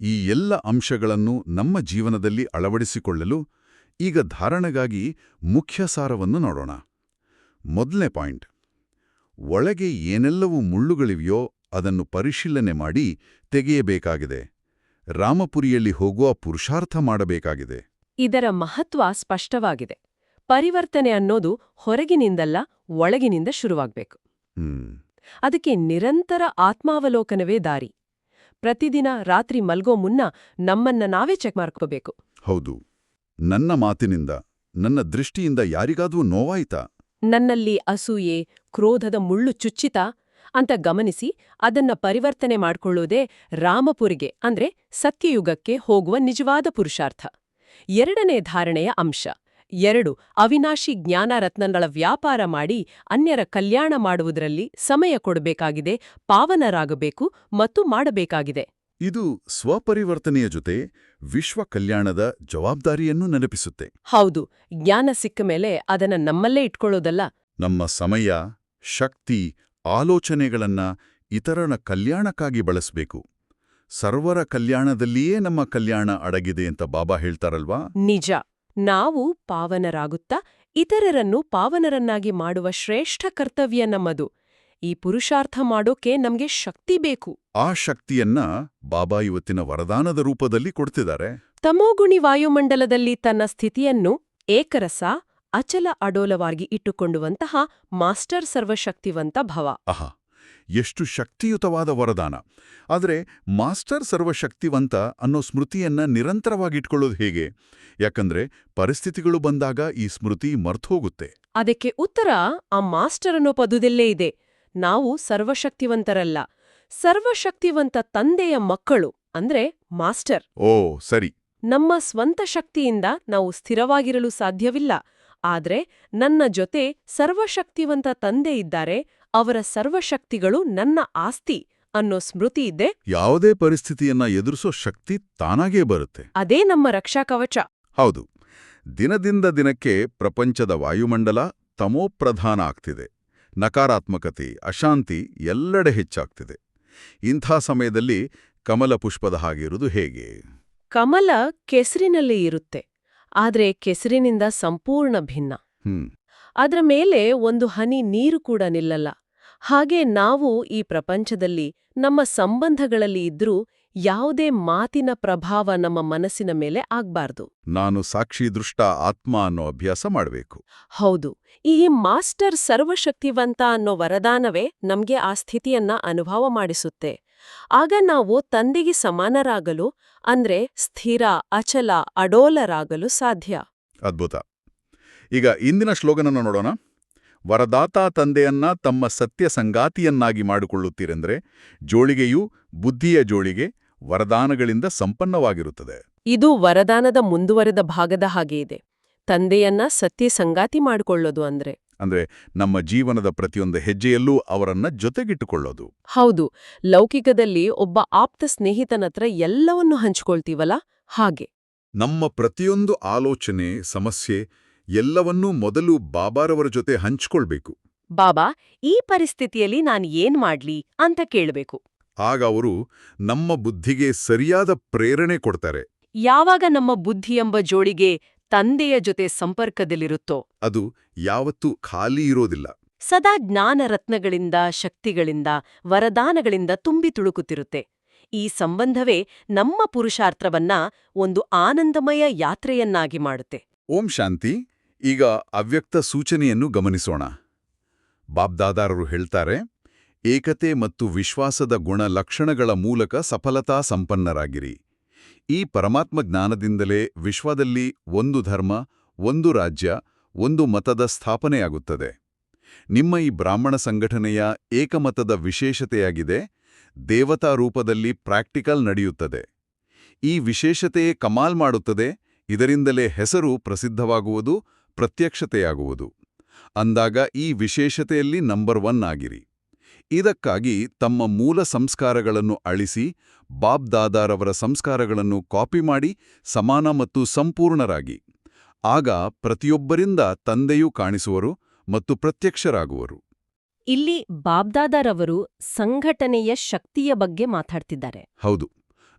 ಈ ಎಲ್ಲ ಅಂಶಗಳನ್ನು ನಮ್ಮ ಜೀವನದಲ್ಲಿ ಅಳವಡಿಸಿಕೊಳ್ಳಲು ಈಗ ಧಾರಣೆಗಾಗಿ ಮುಖ್ಯ ಸಾರವನ್ನು ನೋಡೋಣ. ಮೊದಲನೇ ಪಾಯಿಂಟ್. ಒಳಗೆ ಏನೆಲ್ಲವೂ ಮುಳ್ಳುಗಳಿವೆಯೋ ಅದನ್ನು ಪರಿಶೀಲನೆ ಮಾಡಿ ತೆಗೆಯಬೇಕಾಗಿದೆ. ರಾಮಪುರಿಯಲ್ಲಿ ಹೋಗುವ ಪುರುಷಾರ್ಥ ಮಾಡಬೇಕಾಗಿದೆ. ಇದರ ಮಹತ್ವ ಸ್ಪಷ್ಟವಾಗಿದೆ. ಪರಿವರ್ತನೆ ಅನ್ನೋದು ಹೊರಗಿನಿಂದಲ್ಲ ಒಳಗಿನಿಂದ ಶುರುವಾಗಬೇಕು. ಅದಕ್ಕೆ ನಿರಂತರ ಆತ್ಮಾವಲೋಕನವೇ ದಾರಿ. ಪ್ರತಿದಿನ ರಾತ್ರಿ ಮಲ್ಗೋ ಮುನ್ನ ನಮ್ಮನ್ನ ನಾವೇ ಚೆಕ್ ಮಾಡ್ಕೋಬೇಕು. ಹೌದು. ನನ್ನ ಮಾತಿನಿಂದ ನನ್ನ ದೃಷ್ಟಿಯಿಂದ ಯಾರಿಗಾದ್ರೂ ನೋವಾಯ್ತಾ? ನನ್ನಲ್ಲಿ ಅಸೂಯೆ ಕ್ರೋಧದ ಮುಳ್ಳು ಚುಚ್ಚಿತ? ಅಂತ ಗಮನಿಸಿ ಅದನ್ನ ಪರಿವರ್ತನೆ ಮಾಡ್ಕೊಳ್ಳೋದೇ ರಾಮಪುರಿಗೆ ಅಂದ್ರೆ ಸತ್ಯಯುಗಕ್ಕೆ ಹೋಗುವ ನಿಜವಾದ ಪುರುಷಾರ್ಥ. ಎರಡನೇ ಧಾರಣೆಯ ಅಂಶ. ಎರಡು ಅವಿನಾಶಿ ಜ್ಞಾನರತ್ನಗಳ ವ್ಯಾಪಾರ ಮಾಡಿ ಅನ್ಯರ ಕಲ್ಯಾಣ ಮಾಡುವುದರಲ್ಲಿ ಸಮಯ ಕೊಡಬೇಕಾಗಿದೆ ಪಾವನರಾಗಬೇಕು ಮತ್ತು ಮಾಡಬೇಕಾಗಿದೆ. ಇದು ಸ್ವಪರಿವರ್ತನೆಯ ಜೊತೆ ವಿಶ್ವ ಕಲ್ಯಾಣದ ಜವಾಬ್ದಾರಿಯನ್ನು ನೆನಪಿಸುತ್ತೆ. ಹೌದು ಜ್ಞಾನ ಸಿಕ್ಕ ಮೇಲೆ ಅದನ್ನ ನಮ್ಮಲ್ಲೇ ಇಟ್ಕೊಳ್ಳೋದಲ್ಲ. ನಮ್ಮ ಸಮಯ ಶಕ್ತಿ ಆಲೋಚನೆಗಳನ್ನ ಇತರನ ಕಲ್ಯಾಣಕ್ಕಾಗಿ ಬಳಸಬೇಕು. ಸರ್ವರ ಕಲ್ಯಾಣದಲ್ಲಿಯೇ ನಮ್ಮ ಕಲ್ಯಾಣ ಅಡಗಿದೆ ಅಂತ ಬಾಬಾ ಹೇಳ್ತಾರಲ್ವಾ? ನಿಜ. ನಾವು ಪಾವನರಾಗುತ್ತಾ ಇತರರನ್ನು ಪಾವನರನ್ನಾಗಿ ಮಾಡುವ ಶ್ರೇಷ್ಠ ಕರ್ತವ್ಯ ನಮ್ಮದು. ಈ ಪುರುಷಾರ್ಥ ಮಾಡೋಕೆ ನಮ್ಗೆ ಶಕ್ತಿ ಬೇಕು. ಆ ಶಕ್ತಿಯನ್ನ ಬಾಬಾ ಇವತ್ತಿನ ವರದಾನದ ರೂಪದಲ್ಲಿ ಕೊಡ್ತಿದ್ದಾರೆ. ತಮೋಗುಣಿ ವಾಯುಮಂಡಲದಲ್ಲಿ ತನ್ನ ಸ್ಥಿತಿಯನ್ನು ಏಕರಸ ಅಚಲ ಅಡೋಲವಾಗಿ ಇಟ್ಟುಕೊಂಡುವಂತಹ ಮಾಸ್ಟರ್ ಸರ್ವಶಕ್ತಿವಂತ ಭವ. ಎಷ್ಟು ಶಕ್ತಿಯುತವಾದ ವರದಾನ. ಆದರೆ ಮಾಸ್ಟರ್ ಸರ್ವಶಕ್ತಿವಂತ ಅನ್ನೋ ಸ್ಮೃತಿಯನ್ನ ನಿರಂತರವಾಗಿಟ್ಕೊಳ್ಳೋದು ಹೇಗೆ? ಯಾಕಂದ್ರೆ ಪರಿಸ್ಥಿತಿಗಳು ಬಂದಾಗ ಈ ಸ್ಮೃತಿ ಮರ್ತೋಗುತ್ತೆ ಅದಕ್ಕೆ ಉತ್ತರ ಆ ಮಾಸ್ಟರ್ ಅನ್ನೋ ಪದದಲ್ಲೇ ಇದೆ. ನಾವು ಸರ್ವಶಕ್ತಿವಂತರಲ್ಲ. ಸರ್ವಶಕ್ತಿವಂತ ತಂದೆಯ ಮಕ್ಕಳು ಅಂದ್ರೆ ಮಾಸ್ಟರ್. ಓ ಸರಿ. ನಮ್ಮ ಸ್ವಂತ ಶಕ್ತಿಯಿಂದ ನಾವು ಸ್ಥಿರವಾಗಿರಲು ಸಾಧ್ಯವಿಲ್ಲ. ಆದ್ರೆ ನನ್ನ ಜೊತೆ ಸರ್ವಶಕ್ತಿವಂತ ತಂದೆ ಇದ್ದಾರೆ ಅವರ ಸರ್ವಶಕ್ತಿಗಳು ನನ್ನ ಆಸ್ತಿ ಅನ್ನೋ ಸ್ಮೃತಿ ಇದೆ. ಯಾವುದೇ ಪರಿಸ್ಥಿತಿಯನ್ನ ಎದುರಿಸೋ ಶಕ್ತಿ ತಾನಾಗೇ ಬರುತ್ತೆ. ಅದೇ ನಮ್ಮ ರಕ್ಷಾ ಕವಚ. ಹೌದು. ದಿನದಿಂದ ದಿನಕ್ಕೆ ಪ್ರಪಂಚದ ವಾಯುಮಂಡಲ ತಮೋಪ್ರಧಾನ ಆಗ್ತಿದೆ. ನಕಾರಾತ್ಮಕತೆ ಅಶಾಂತಿ ಎಲ್ಲೆಡೆ ಹೆಚ್ಚಾಗ್ತಿದೆ. ಇಂಥ ಸಮಯದಲ್ಲಿ ಕಮಲ ಪುಷ್ಪದ ಹಾಗಿರುವುದು ಹೇಗೆ? ಕಮಲ ಕೆಸರಿನಲ್ಲಿ ಇರುತ್ತೆ. ಆದ್ರೆ ಕೆಸರಿನಿಂದ ಸಂಪೂರ್ಣ ಭಿನ್ನ. ಅದರ ಮೇಲೆ ಒಂದು ಹನಿ ನೀರು ಕೂಡ ನಿಲ್ಲಲ್ಲ. ಹಾಗೆ ನಾವು ಈ ಪ್ರಪಂಚದಲ್ಲಿ ನಮ್ಮ ಸಂಬಂಧಗಳಲ್ಲಿ ಇದ್ರೂ ಯಾವುದೇ ಮಾತಿನ ಪ್ರಭಾವ ನಮ್ಮ ಮನಸ್ಸಿನ ಮೇಲೆ ಆಗ್ಬಾರ್ದು. ನಾನು ಸಾಕ್ಷಿ ದೃಷ್ಟ ಆತ್ಮ ಅನ್ನೋ ಅಭ್ಯಾಸ ಮಾಡಬೇಕು. ಹೌದು ಈ ಮಾಸ್ಟರ್ ಸರ್ವಶಕ್ತಿವಂತ ಅನ್ನೋ ವರದಾನವೇ ನಮ್ಗೆ ಆ ಸ್ಥಿತಿಯನ್ನ ಅನುಭವ ಮಾಡಿಸುತ್ತೆ. ಆಗ ನಾವು ತಂದೆಗೆ ಸಮಾನರಾಗಲು ಅಂದ್ರೆ ಸ್ಥಿರ ಅಚಲ ಅಡೋಲರಾಗಲು ಸಾಧ್ಯ. ಅದ್ಭುತ. ಈಗ ಇಂದಿನ ಶ್ಲೋಗನನ್ನು ನೋಡೋಣ. ವರದಾತ ತಂದೆಯನ್ನ ತಮ್ಮ ಸತ್ಯ ಸಂಗಾತಿಯನ್ನಾಗಿ ಮಾಡಿಕೊಳ್ಳುತ್ತೀರೆಂದರೆ ಜೋಳಿಗೆಯು ಬುದ್ಧಿಯ ಜೋಳಿಗೆ ವರದಾನಗಳಿಂದ ಸಂಪನ್ನವಾಗಿರುತ್ತದೆ. ಇದು ವರದಾನದ ಮುಂದುವರೆದ ಭಾಗದ ಹಾಗೆ ಇದೆ. ತಂದೆಯನ್ನ ಸತ್ಯ ಸಂಗಾತಿ ಮಾಡಿಕೊಳ್ಳೋದು ಅಂದ್ರೆ. ಅಂದ್ರೆ ನಮ್ಮ ಜೀವನದ ಪ್ರತಿಯೊಂದು ಹೆಜ್ಜೆಯಲ್ಲೂ ಅವರನ್ನ ಜೊತೆಗಿಟ್ಟುಕೊಳ್ಳೋದು. ಹೌದು ಲೌಕಿಕದಲ್ಲಿ ಒಬ್ಬ ಆಪ್ತ ಸ್ನೇಹಿತನತ್ರ ಎಲ್ಲವನ್ನೂ ಹಂಚಿಕೊಳ್ತೀವಲ್ಲ? ಹಾಗೆ. ನಮ್ಮ ಪ್ರತಿಯೊಂದು ಆಲೋಚನೆ ಸಮಸ್ಯೆ ಎಲ್ಲವನ್ನೂ ಮೊದಲು ಬಾಬಾರವರ ಜೊತೆ ಹಂಚ್ಕೊಳ್ಬೇಕು. ಬಾಬಾ ಈ ಪರಿಸ್ಥಿತಿಯಲ್ಲಿ ನಾನು ಏನ್ ಮಾಡ್ಲಿ ಅಂತ ಕೇಳಬೇಕು. ಆಗ ಅವರು ನಮ್ಮ ಬುದ್ಧಿಗೆ ಸರಿಯಾದ ಪ್ರೇರಣೆ ಕೊಡ್ತಾರೆ. ಯಾವಾಗ ನಮ್ಮ ಬುದ್ಧಿ ಎಂಬ ಜೋಳಿಗೆ ತಂದೆಯ ಜೊತೆ ಸಂಪರ್ಕದಲ್ಲಿರುತ್ತೋ? ಅದು ಯಾವತ್ತೂ ಖಾಲಿ ಇರೋದಿಲ್ಲ. ಸದಾ ಜ್ಞಾನ ರತ್ನಗಳಿಂದ ಶಕ್ತಿಗಳಿಂದ ವರದಾನಗಳಿಂದ ತುಂಬಿ ತುಳುಕುತ್ತಿರುತ್ತೆ. ಈ ಸಂಬಂಧವೇ ನಮ್ಮ ಪುರುಷಾರ್ಥವನ್ನ ಒಂದು ಆನಂದಮಯ ಯಾತ್ರೆಯನ್ನಾಗಿ ಮಾಡುತ್ತೆ. ಓಂ ಶಾಂತಿ. ಈಗ ಅವ್ಯಕ್ತ ಸೂಚನೆಯನ್ನು ಗಮನಿಸೋಣ. ಬಾಬ್ದಾದಾರರು ಹೇಳ್ತಾರೆ ಏಕತೆ ಮತ್ತು ವಿಶ್ವಾಸದ ಗುಣಲಕ್ಷಣಗಳ ಮೂಲಕ ಸಫಲತಾ ಸಂಪನ್ನರಾಗಿರಿ. ಈ ಪರಮಾತ್ಮ ಜ್ಞಾನದಿಂದಲೇ ವಿಶ್ವದಲ್ಲಿ ಒಂದು ಧರ್ಮ, ಒಂದು ರಾಜ್ಯ, ಒಂದು ಮತದ ಸ್ಥಾಪನೆಯಾಗುತ್ತದೆ. ನಿಮ್ಮ ಈ ಬ್ರಾಹ್ಮಣ ಸಂಘಟನೆಯ ಏಕಮತದ ವಿಶೇಷತೆಯಾಗಿದೆ, ದೇವತಾ ರೂಪದಲ್ಲಿ ಪ್ರಾಕ್ಟಿಕಲ್ ನಡೆಯುತ್ತದೆ. ಈ ವಿಶೇಷತೆಯೇ ಕಮಾಲ್ ಮಾಡುತ್ತದೆ, ಇದರಿಂದಲೇ ಹೆಸರು ಪ್ರಸಿದ್ಧವಾಗುವುದು, ಪ್ರತ್ಯಕ್ಷತೆಯಾಗುವುದು. ಅಂದಾಗ ಈ ವಿಶೇಷತೆಯಲ್ಲಿ ನಂಬರ್ ಒನ್ ಆಗಿರಿ. ಇದಕ್ಕಾಗಿ ತಮ್ಮ ಮೂಲ ಸಂಸ್ಕಾರಗಳನ್ನು ಅಳಿಸಿ ಬಾಬ್ ದಾದಾರವರ ಸಂಸ್ಕಾರಗಳನ್ನು ಕಾಪಿ ಮಾಡಿ ಸಮಾನ ಮತ್ತು ಸಂಪೂರ್ಣರಾಗಿ. ಆಗ ಪ್ರತಿಯೊಬ್ಬರಿಂದ ತಂದೆಯೂ ಕಾಣಿಸುವರು ಮತ್ತು ಪ್ರತ್ಯಕ್ಷರಾಗುವರು. ಇಲ್ಲಿ ಬಾಬ್ದಾದಾರವರು ಸಂಘಟನೆಯ ಶಕ್ತಿಯ ಬಗ್ಗೆ ಮಾತಾಡ್ತಿದ್ದಾರೆ. ಹೌದು.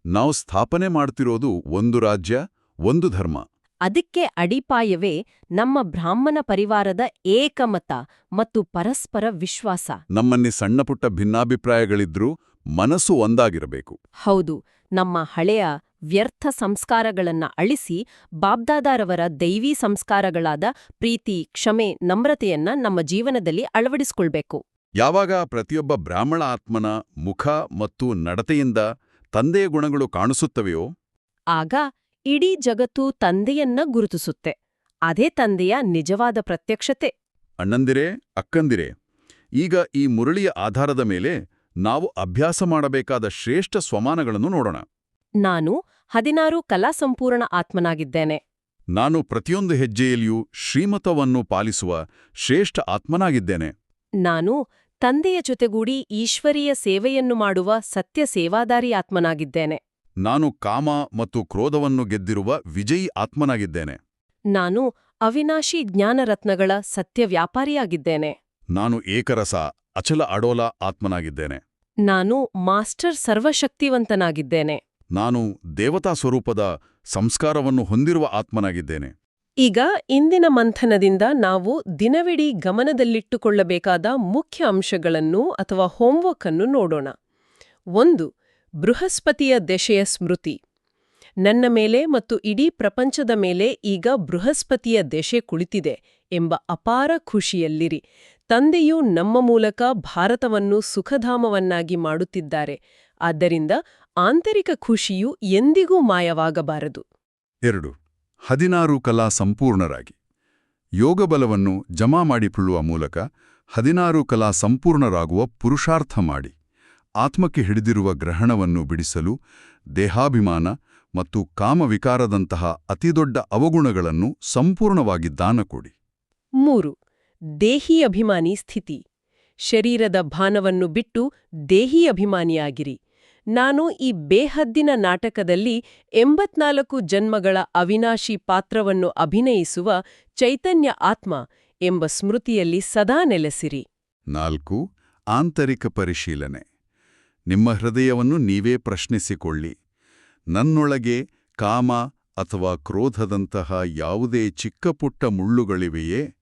ನಾವು ಸ್ಥಾಪನೆ ಮಾಡ್ತಿರೋದು ಒಂದು ರಾಜ್ಯ ಒಂದು ಧರ್ಮ. ಅದಕ್ಕೆ ಅಡಿಪಾಯವೇ ನಮ್ಮ ಬ್ರಾಹ್ಮಣ ಪರಿವಾರದ ಏಕಮತ ಮತ್ತು ಪರಸ್ಪರ ವಿಶ್ವಾಸ. ನಮ್ಮಲ್ಲಿ ಸಣ್ಣಪುಟ್ಟ ಭಿನ್ನಾಭಿಪ್ರಾಯಗಳಿದ್ರೂ ಮನಸ್ಸು ಒಂದಾಗಿರಬೇಕು. ಹೌದು ನಮ್ಮ ಹಳೆಯ ವ್ಯರ್ಥ ಸಂಸ್ಕಾರಗಳನ್ನ ಅಳಿಸಿ ಬಾಬ್ದಾದಾರವರ ದೈವೀ ಸಂಸ್ಕಾರಗಳಾದ ಪ್ರೀತಿ ಕ್ಷಮೆ ನಮ್ರತೆಯನ್ನ ನಮ್ಮ ಜೀವನದಲ್ಲಿ ಅಳವಡಿಸಿಕೊಳ್ಬೇಕು. ಯಾವಾಗ ಪ್ರತಿಯೊಬ್ಬ ಬ್ರಾಹ್ಮಣ ಆತ್ಮನ ಮುಖ ಮತ್ತು ನಡತೆಯಿಂದ ತಂದೆಯ ಗುಣಗಳು ಕಾಣಿಸುತ್ತವೆಯೋ? ಆಗ ಇಡೀ ಜಗತ್ತು ತಂದೆಯನ್ನ ಗುರುತಿಸುತ್ತೆ. ಅದೇ ತಂದೆಯ ನಿಜವಾದ ಪ್ರತ್ಯಕ್ಷತೆ. ಅಣ್ಣಂದಿರೆ ಅಕ್ಕಂದಿರೆ ಈಗ ಈ ಮುರಳಿಯ ಆಧಾರದ ಮೇಲೆ ನಾವು ಅಭ್ಯಾಸ ಮಾಡಬೇಕಾದ ಶ್ರೇಷ್ಠ ಸ್ವಮಾನಗಳನ್ನು ನೋಡೋಣ. ನಾನು ಹದಿನಾರು ಕಲಾ ಸಂಪೂರ್ಣ ಆತ್ಮನಾಗಿದ್ದೇನೆ. ನಾನು ಪ್ರತಿಯೊಂದು ಹೆಜ್ಜೆಯಲ್ಲಿಯೂ ಶ್ರೀಮತವನ್ನು ಪಾಲಿಸುವ ಶ್ರೇಷ್ಠ ಆತ್ಮನಾಗಿದ್ದೇನೆ. ನಾನು ತಂದೆಯ ಜೊತೆಗೂಡಿ ಈಶ್ವರೀಯ ಸೇವೆಯನ್ನು ಮಾಡುವ ಸತ್ಯ ಸೇವಾದಾರಿ ಆತ್ಮನಾಗಿದ್ದೇನೆ. ನಾನು ಕಾಮ ಮತ್ತು ಕ್ರೋಧವನ್ನು ಗೆದ್ದಿರುವ ವಿಜಯಿ ಆತ್ಮನಾಗಿದ್ದೇನೆ. ನಾನು ಅವಿನಾಶಿ ಜ್ಞಾನರತ್ನಗಳ ಸತ್ಯ ವ್ಯಾಪಾರಿಯಾಗಿದ್ದೇನೆ. ನಾನು ಏಕರಸ ಅಚಲ ಅಡೋಲ ಆತ್ಮನಾಗಿದ್ದೇನೆ. ನಾನು ಮಾಸ್ಟರ್ ಸರ್ವಶಕ್ತಿವಂತನಾಗಿದ್ದೇನೆ. ನಾನು ದೇವತಾ ಸ್ವರೂಪದ ಸಂಸ್ಕಾರವನ್ನು ಹೊಂದಿರುವ ಆತ್ಮನಾಗಿದ್ದೇನೆ. ಈಗ ಇಂದಿನ ಮಂಥನದಿಂದ ನಾವು ದಿನವಿಡೀ ಗಮನದಲ್ಲಿಟ್ಟುಕೊಳ್ಳಬೇಕಾದ ಮುಖ್ಯ ಅಂಶಗಳನ್ನು ಅಥವಾ ಹೋಂವರ್ಕ್ ಅನ್ನು ನೋಡೋಣ. ಒಂದು ಬೃಹಸ್ಪತಿಯ ದೆಶೆಯ ಸ್ಮೃತಿ. ನನ್ನ ಮೇಲೆ ಮತ್ತು ಇಡೀ ಪ್ರಪಂಚದ ಮೇಲೆ ಈಗ ಬೃಹಸ್ಪತಿಯ ದೆಶೆ ಕುಳಿತಿದೆ ಎಂಬ ಅಪಾರ ಖುಷಿಯಲ್ಲಿರಿ. ತಂದೆಯು ನಮ್ಮ ಮೂಲಕ ಭಾರತವನ್ನು ಸುಖಧಾಮವನ್ನಾಗಿ ಮಾಡುತ್ತಿದ್ದಾರೆ. ಆದ್ದರಿಂದ ಆಂತರಿಕ ಖುಷಿಯು ಎಂದಿಗೂ ಮಾಯವಾಗಬಾರದು. ಎರಡು, ಹದಿನಾರು ಕಲಾ ಸಂಪೂರ್ಣರಾಗಿ. ಯೋಗಬಲವನ್ನು ಜಮಾ ಮಾಡಿಕೊಳ್ಳುವ ಮೂಲಕ ಹದಿನಾರು ಕಲಾ ಸಂಪೂರ್ಣರಾಗುವ ಪುರುಷಾರ್ಥ ಮಾಡಿ. ಆತ್ಮಕ್ಕೆ ಹಿಡಿದಿರುವ ಗ್ರಹಣವನ್ನು ಬಿಡಿಸಲು ದೇಹಾಭಿಮಾನ ಮತ್ತು ಕಾಮವಿಕಾರದಂತಹ ಅತಿದೊಡ್ಡ ಅವಗುಣಗಳನ್ನು ಸಂಪೂರ್ಣವಾಗಿ ದಾನ ಕೊಡಿ. ಮೂರು ದೇಹಿ ಅಭಿಮಾನಿ ಸ್ಥಿತಿ. ಶರೀರದ ಭಾನವನ್ನು ಬಿಟ್ಟು ದೇಹಿ ಅಭಿಮಾನಿಯಾಗಿರಿ. ನಾನು ಈ ಬೇಹದ್ದಿನ ನಾಟಕದಲ್ಲಿ ಎಂಬತ್ನಾಲ್ಕು ಜನ್ಮಗಳ ಅವಿನಾಶಿ ಪಾತ್ರವನ್ನು ಅಭಿನಯಿಸುವ ಚೈತನ್ಯ ಆತ್ಮ ಎಂಬ ಸ್ಮೃತಿಯಲ್ಲಿ ಸದಾ ನೆಲೆಸಿರಿ. ನಾಲ್ಕು ಆಂತರಿಕ ಪರಿಶೀಲನೆ. ನಿಮ್ಮ ಹೃದಯವನ್ನು ನೀವೇ ಪ್ರಶ್ನಿಸಿಕೊಳ್ಳಿ. ನನ್ನೊಳಗೆ ಕಾಮ ಅಥವಾ ಕ್ರೋಧದಂತಹ ಯಾವುದೇ ಚಿಕ್ಕಪುಟ್ಟ ಮುಳ್ಳುಗಳಿವೆಯೇ?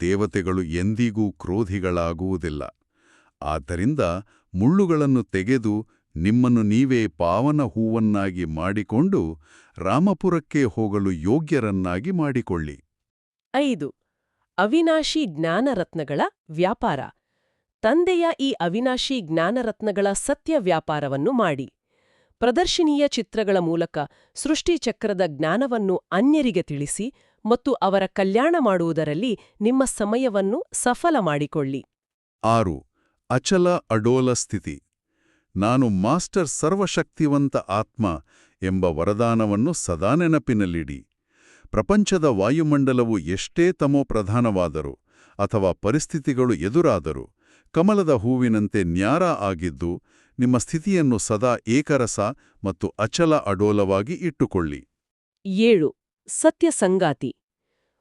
ದೇವತೆಗಳು ಎಂದಿಗೂ ಕ್ರೋಧಿಗಳಾಗುವುದಿಲ್ಲ. ಆದ್ದರಿಂದ ಮುಳ್ಳುಗಳನ್ನು ತೆಗೆದು ನಿಮ್ಮನ್ನು ನೀವೇ ಪಾವನ ಹೂವನ್ನಾಗಿ ಮಾಡಿಕೊಂಡು ರಾಮಪುರಕ್ಕೆ ಹೋಗಲು ಯೋಗ್ಯರನ್ನಾಗಿ ಮಾಡಿಕೊಳ್ಳಿ. ಐದು. ಅವಿನಾಶಿ ಜ್ಞಾನರತ್ನಗಳ ವ್ಯಾಪಾರ. ತಂದೆಯ ಈ ಅವಿನಾಶಿ ಜ್ಞಾನರತ್ನಗಳ ಸತ್ಯ ವ್ಯಾಪಾರವನ್ನು ಮಾಡಿ. ಪ್ರದರ್ಶನೀಯ ಚಿತ್ರಗಳ ಮೂಲಕ ಸೃಷ್ಟಿಚಕ್ರದ ಜ್ಞಾನವನ್ನು ಅನ್ಯರಿಗೆ ತಿಳಿಸಿ ಮತ್ತು ಅವರ ಕಲ್ಯಾಣ ಮಾಡುವುದರಲ್ಲಿ ನಿಮ್ಮ ಸಮಯವನ್ನು ಸಫಲ ಮಾಡಿಕೊಳ್ಳಿ. ಆರು, ಅಚಲ ಅಡೋಲ ಸ್ಥಿತಿ. ನಾನು ಮಾಸ್ಟರ್ ಸರ್ವಶಕ್ತಿವಂತ ಆತ್ಮ ಎಂಬ ವರದಾನವನ್ನು ಸದಾ ನೆನಪಿನಲ್ಲಿಡಿ. ಪ್ರಪಂಚದ ವಾಯುಮಂಡಲವು ಎಷ್ಟೇ ತಮೋ ಪ್ರಧಾನವಾದರೂ ಅಥವಾ ಪರಿಸ್ಥಿತಿಗಳು ಎದುರಾದರೂ ಕಮಲದ ಹೂವಿನಂತೆ ನ್ಯಾರ ಆಗಿದ್ದು ನಿಮ್ಮ ಸ್ಥಿತಿಯನ್ನು ಸದಾ ಏಕರಸ ಮತ್ತು ಅಚಲ ಅಡೋಲವಾಗಿ ಇಟ್ಟುಕೊಳ್ಳಿ. ಏಳು. ಸತ್ಯ ಸಂಗಾತಿ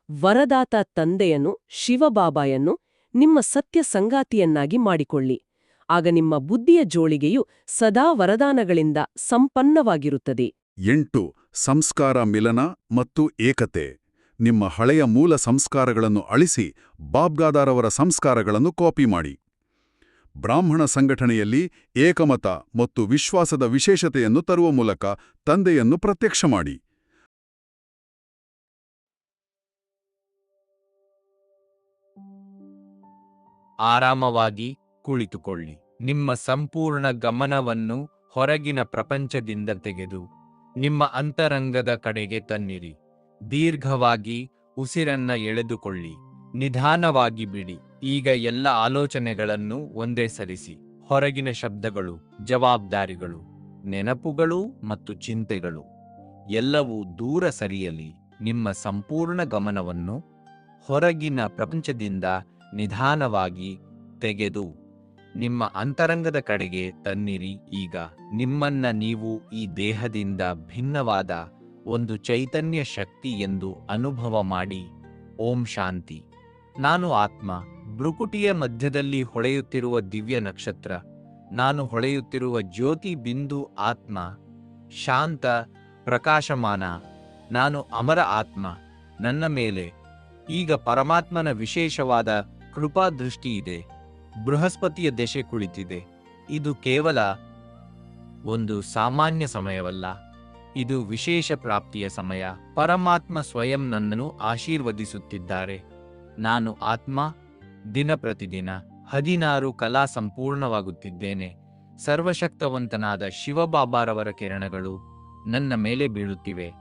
ವರದಾತ ತಂದೆಯನ್ನು ಶಿವಬಾಬಾಯನ್ನು ನಿಮ್ಮ ಸತ್ಯ ಸಂಗಾತಿಯನ್ನಾಗಿ ಮಾಡಿಕೊಳ್ಳಿ. ಆಗ ನಿಮ್ಮ ಬುದ್ಧಿಯ ಜೋಳಿಗೆಯು ಸದಾ ವರದಾನಗಳಿಂದ ಸಂಪನ್ನವಾಗಿರುತ್ತದೆ. ಎಂಟು. ಸಂಸ್ಕಾರ ಮಿಲನ ಮತ್ತು ಏಕತೆ. ನಿಮ್ಮ ಹಳೆಯ ಮೂಲ ಸಂಸ್ಕಾರಗಳನ್ನು ಅಳಿಸಿ ಬಾಬ್ಗಾದಾರವರ ಸಂಸ್ಕಾರಗಳನ್ನು ಕಾಪಿ ಮಾಡಿ. ಬ್ರಾಹ್ಮಣ ಸಂಘಟನೆಯಲ್ಲಿ ಏಕಮತ ಮತ್ತು ವಿಶ್ವಾಸದ ವಿಶೇಷತೆಯನ್ನು ತರುವ ಮೂಲಕ ತಂದೆಯನ್ನು ಪ್ರತ್ಯಕ್ಷ ಮಾಡಿ. ಆರಾಮವಾಗಿ ಕುಳಿತುಕೊಳ್ಳಿ. ನಿಮ್ಮ ಸಂಪೂರ್ಣ ಗಮನವನ್ನು ಹೊರಗಿನ ಪ್ರಪಂಚದಿಂದ ತೆಗೆದು, ನಿಮ್ಮ ಅಂತರಂಗದ ಕಡೆಗೆ ತನ್ನಿರಿ. ದೀರ್ಘವಾಗಿ ಉಸಿರನ್ನ ಎಳೆದುಕೊಳ್ಳಿ. ನಿಧಾನವಾಗಿ ಬಿಡಿ. ಈಗ ಎಲ್ಲ ಆಲೋಚನೆಗಳನ್ನು ಒಂದೇ ಸರಿಸಿ. ಹೊರಗಿನ ಶಬ್ದಗಳು, ಜವಾಬ್ದಾರಿಗಳು, ನೆನಪುಗಳು ಮತ್ತು ಚಿಂತೆಗಳು, ಎಲ್ಲವೂ ದೂರ ಸರಿಯಲಿ. ನಿಮ್ಮ ಸಂಪೂರ್ಣ ಗಮನವನ್ನು ಹೊರಗಿನ ಪ್ರಪಂಚದಿಂದ ನಿಧಾನವಾಗಿ ತೆಗೆದು, ನಿಮ್ಮ ಅಂತರಂಗದ ಕಡೆಗೆ ತನ್ನಿರಿ. ಈಗ ನಿಮ್ಮನ್ನ ನೀವು ಈ ದೇಹದಿಂದ ಭಿನ್ನವಾದ ಒಂದು ಚೈತನ್ಯ ಶಕ್ತಿ ಎಂದು ಅನುಭವ ಮಾಡಿ. ಓಂ ಶಾಂತಿ. ನಾನು ಆತ್ಮ. ಭ್ರುಕುಟಿಯ ಮಧ್ಯದಲ್ಲಿ ಹೊಳೆಯುತ್ತಿರುವ ದಿವ್ಯ ನಕ್ಷತ್ರ. ನಾನು ಹೊಳೆಯುತ್ತಿರುವ ಜ್ಯೋತಿ ಬಿಂದು ಆತ್ಮ. ಶಾಂತ, ಪ್ರಕಾಶಮಾನ. ನಾನು ಅಮರ ಆತ್ಮ. ನನ್ನ ಮೇಲೆ ಈಗ ಪರಮಾತ್ಮನ ವಿಶೇಷವಾದ ಕೃಪಾ ದೃಷ್ಟಿ ಇದೆ. ಬೃಹಸ್ಪತಿಯ ದೆಶೆ ಕುಳಿತಿದೆ. ಇದು ಕೇವಲ ಒಂದು ಸಾಮಾನ್ಯ ಸಮಯವಲ್ಲ. ಇದು ವಿಶೇಷ ಪ್ರಾಪ್ತಿಯ ಸಮಯ. ಪರಮಾತ್ಮ ಸ್ವಯಂ ನನ್ನನ್ನು ಆಶೀರ್ವದಿಸುತ್ತಿದ್ದಾರೆ. ನಾನು ಆತ್ಮ ದಿನ ಪ್ರತಿದಿನ ಹದಿನಾರು ಕಲಾ ಸಂಪೂರ್ಣವಾಗುತ್ತಿದ್ದೇನೆ. ಸರ್ವಶಕ್ತವಂತನಾದ ಶಿವಬಾಬಾರವರ ಕಿರಣಗಳು ನನ್ನ ಮೇಲೆ ಬೀಳುತ್ತಿವೆ.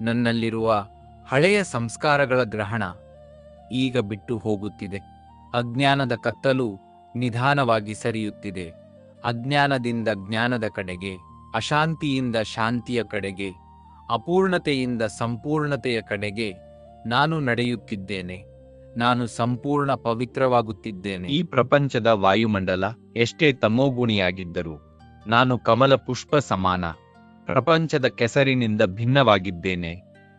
ನನ್ನಲ್ಲಿರುವ ಹಳೆಯ ಸಂಸ್ಕಾರಗಳ ಗ್ರಹಣ ಈಗ ಬಿಟ್ಟು ಹೋಗುತ್ತಿದೆ. ಅಜ್ಞಾನದ ಕತ್ತಲು ನಿಧಾನವಾಗಿ ಸರಿಯುತ್ತಿದೆ. ಅಜ್ಞಾನದಿಂದ ಜ್ಞಾನದ ಕಡೆಗೆ, ಅಶಾಂತಿಯಿಂದ ಶಾಂತಿಯ ಕಡೆಗೆ, ಅಪೂರ್ಣತೆಯಿಂದ ಸಂಪೂರ್ಣತೆಯ ಕಡೆಗೆ ನಾನು ನಡೆಯುತ್ತಿದ್ದೇನೆ. ನಾನು ಸಂಪೂರ್ಣ ಪವಿತ್ರವಾಗುತ್ತಿದ್ದೇನೆ. ಈ ಪ್ರಪಂಚದ ವಾಯುಮಂಡಲ ಎಷ್ಟೇ ತಮೋಗುಣಿಯಾಗಿದ್ದರೂ ನಾನು ಕಮಲ ಪುಷ್ಪ ಸಮಾನ. ಪ್ರಪಂಚದ ಕೆಸರಿನಿಂದ ಭಿನ್ನವಾಗಿದ್ದೇನೆ.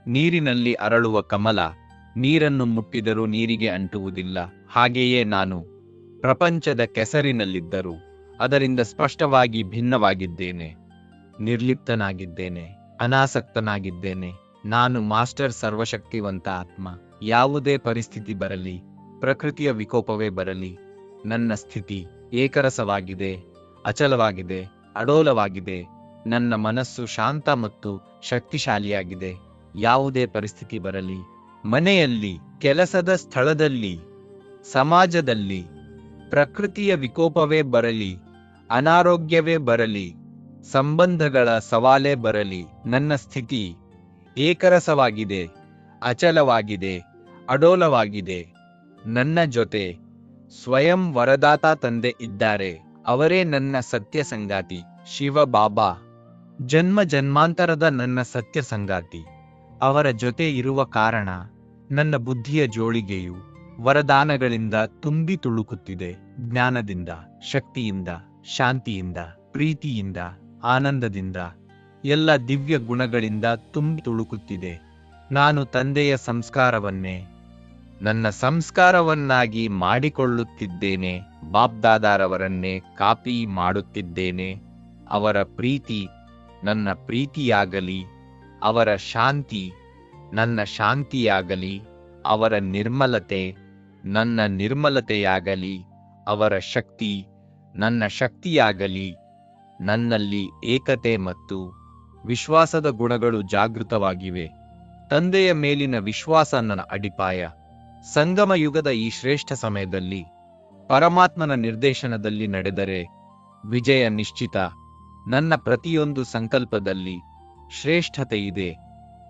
ನೀರಿನಲ್ಲಿ ಅರಳುವ ಕಮಲ, ನೀರನ್ನು ಮುಟ್ಟಿದರೂ ನೀರಿಗೆ ಅಂಟುವುದಿಲ್ಲ. ಹಾಗೆಯೇ ನಾನು ಪ್ರಪಂಚದ ಕೆಸರಿನಲ್ಲಿದ್ದರೂ ಅದರಿಂದ ಸ್ಪಷ್ಟವಾಗಿ ಭಿನ್ನವಾಗಿದ್ದೇನೆ. ನಿರ್ಲಿಪ್ತನಾಗಿದ್ದೇನೆ, ಅನಾಸಕ್ತನಾಗಿದ್ದೇನೆ. ನಾನು ಮಾಸ್ಟರ್ ಸರ್ವಶಕ್ತಿವಂತ ಆತ್ಮ. ಯಾವುದೇ ಪರಿಸ್ಥಿತಿ ಬರಲಿ, ಪ್ರಕೃತಿಯ ವಿಕೋಪವೇ ಬರಲಿ, ನನ್ನ ಸ್ಥಿತಿ ಏಕರಸವಾಗಿದೆ, ಅಚಲವಾಗಿದೆ, ಅಡೋಲವಾಗಿದೆ, ನನ್ನ ಮನಸ್ಸು ಶಾಂತ ಮತ್ತು ಶಕ್ತಿಶಾಲಿಯಾಗಿದೆ, ಯಾವುದೇ ಪರಿಸ್ಥಿತಿ ಬರಲಿ, ಮನೆಯಲ್ಲಿ, ಕೆಲಸದ ಸ್ಥಳದಲ್ಲಿ, ಸಮಾಜದಲ್ಲಿ, ಪ್ರಕೃತಿಯ ವಿಕೋಪವೇ ಬರಲಿ, ಅನಾರೋಗ್ಯವೇ ಬರಲಿ, ಸಂಬಂಧಗಳ ಸವಾಲೇ ಬರಲಿ, ನನ್ನ ಸ್ಥಿತಿ ಏಕರಸವಾಗಿದೆ, ಅಚಲವಾಗಿದೆ ಅಡೋಲವಾಗಿದೆ. ನನ್ನ ಜೊತೆ ಸ್ವಯಂ ವರದಾತ ತಂದೆ ಇದ್ದಾರೆ. ಅವರೇ ನನ್ನ ಸತ್ಯ ಸಂಗಾತಿ. ಶಿವ ಬಾಬಾ. ಜನ್ಮ ಜನ್ಮಾಂತರದ ನನ್ನ ಸತ್ಯ ಸಂಗಾತಿ. ಅವರ ಜೊತೆ ಇರುವ ಕಾರಣ ನನ್ನ ಬುದ್ಧಿಯ ಜೋಳಿಗೆಯು ವರದಾನಗಳಿಂದ ತುಂಬಿ ತುಳುಕುತ್ತಿದೆ. ಜ್ಞಾನದಿಂದ, ಶಕ್ತಿಯಿಂದ, ಶಾಂತಿಯಿಂದ, ಪ್ರೀತಿಯಿಂದ, ಆನಂದದಿಂದ ಎಲ್ಲ ದಿವ್ಯ ಗುಣಗಳಿಂದ ತುಂಬಿ ತುಳುಕುತ್ತಿದೆ. ನಾನು ತಂದೆಯ ಸಂಸ್ಕಾರವನ್ನೇ ನನ್ನ ಸಂಸ್ಕಾರವನ್ನಾಗಿ ಮಾಡಿಕೊಳ್ಳುತ್ತಿದ್ದೇನೆ ಬಾಬ್ದಾದಾರವರನ್ನೇ ಕಾಪಿ ಮಾಡುತ್ತಿದ್ದೇನೆ. ಅವರ ಪ್ರೀತಿ ನನ್ನ ಪ್ರೀತಿಯಾಗಲಿ, ಅವರ ಶಾಂತಿ ನನ್ನ ಶಾಂತಿಯಾಗಲಿ, ಅವರ ನಿರ್ಮಲತೆ ನನ್ನ ನಿರ್ಮಲತೆಯಾಗಲಿ, ಅವರ ಶಕ್ತಿ ನನ್ನ ಶಕ್ತಿಯಾಗಲಿ. ನನ್ನಲ್ಲಿ ಏಕತೆ ಮತ್ತು ವಿಶ್ವಾಸದ ಗುಣಗಳು ಜಾಗೃತವಾಗಿವೆ. ತಂದೆಯ ಮೇಲಿನ ವಿಶ್ವಾಸ ನನ್ನ ಅಡಿಪಾಯ. ಸಂಗಮ ಯುಗದ ಈ ಶ್ರೇಷ್ಠ ಸಮಯದಲ್ಲಿ ಪರಮಾತ್ಮನ ನಿರ್ದೇಶನದಲ್ಲಿ ನಡೆದರೆ ವಿಜಯ ನಿಶ್ಚಿತ. ನನ್ನ ಪ್ರತಿಯೊಂದು ಸಂಕಲ್ಪದಲ್ಲಿ ಶ್ರೇಷ್ಠತೆ ಇದೆ.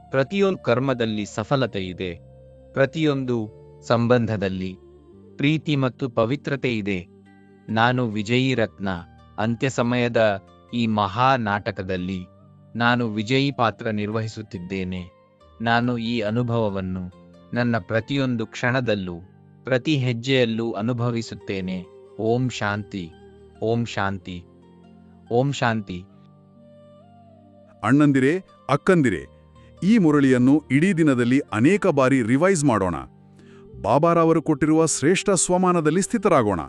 ಪ್ರತಿಯೊಂದು ಕರ್ಮದಲ್ಲಿ ಸಫಲತೆ ಇದೆ. ಪ್ರತಿಯೊಂದು ಸಂಬಂಧದಲ್ಲಿ ಪ್ರೀತಿ ಮತ್ತು ಪವಿತ್ರತೆ ಇದೆ. ನಾನು ವಿಜಯಿ ರತ್ನ. ಅಂತ್ಯ ಸಮಯದ ಈ ಮಹಾ ನಾಟಕದಲ್ಲಿ ನಾನು ವಿಜಯಿ ಪಾತ್ರ ನಿರ್ವಹಿಸುತ್ತಿದ್ದೇನೆ. ನಾನು ಈ ಅನುಭವವನ್ನು ನನ್ನ ಪ್ರತಿಯೊಂದು ಕ್ಷಣದಲ್ಲೂ, ಪ್ರತಿ ಹೆಜ್ಜೆಯಲ್ಲೂ ಅನುಭವಿಸುತ್ತೇನೆ. ಓಂ ಶಾಂತಿ ಓಂ ಶಾಂತಿ ಓಂ ಶಾಂತಿ. ಅಣ್ಣಂದಿರೆ, ಅಕ್ಕಂದಿರೆ, ಈ ಮುರಳಿಯನ್ನು ಇಡೀ ದಿನದಲ್ಲಿ ಅನೇಕ ಬಾರಿ ರಿವೈಸ್ ಮಾಡೋಣ. ಬಾಬಾರವರು ಕೊಟ್ಟಿರುವ ಶ್ರೇಷ್ಠ ಸ್ವಮಾನದಲ್ಲಿ ಸ್ಥಿತರಾಗೋಣ.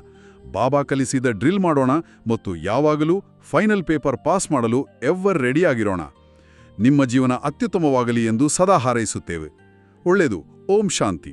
ಬಾಬಾ ಕಲಿಸಿದ ಡ್ರಿಲ್ ಮಾಡೋಣ ಮತ್ತು ಯಾವಾಗಲೂ ಫೈನಲ್ ಪೇಪರ್ ಪಾಸ್ ಮಾಡಲು ಎವ್ವರ್ ರೆಡಿಯಾಗಿರೋಣ. ನಿಮ್ಮ ಜೀವನ ಅತ್ಯುತ್ತಮವಾಗಲಿ ಎಂದು ಸದಾ ಹಾರೈಸುತ್ತೇವೆ. ಒಳ್ಳೆಯದು. ಓಂ ಶಾಂತಿ